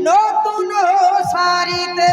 নতুন সারিতে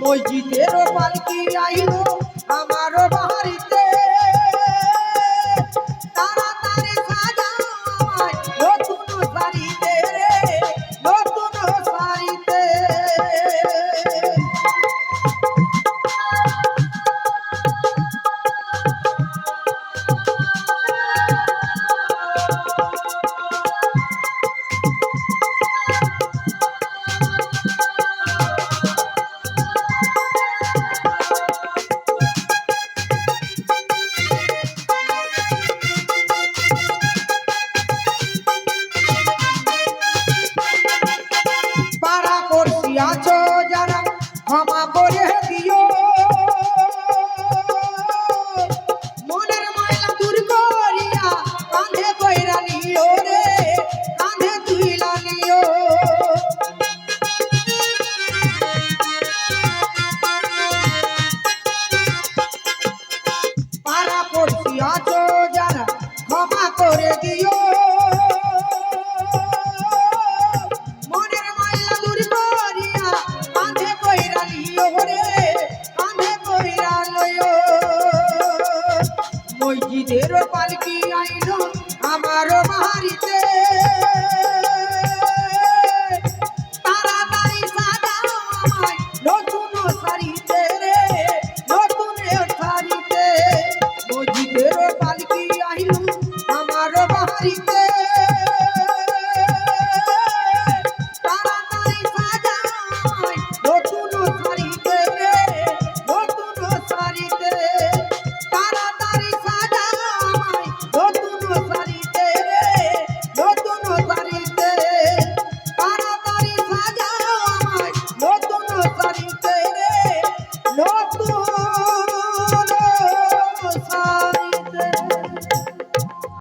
মসজিদের পালকি আইলো আমারও বাড়িতে পাড়া করছি আছো মসজিদের পালকি আইলো আমার বাড়িতে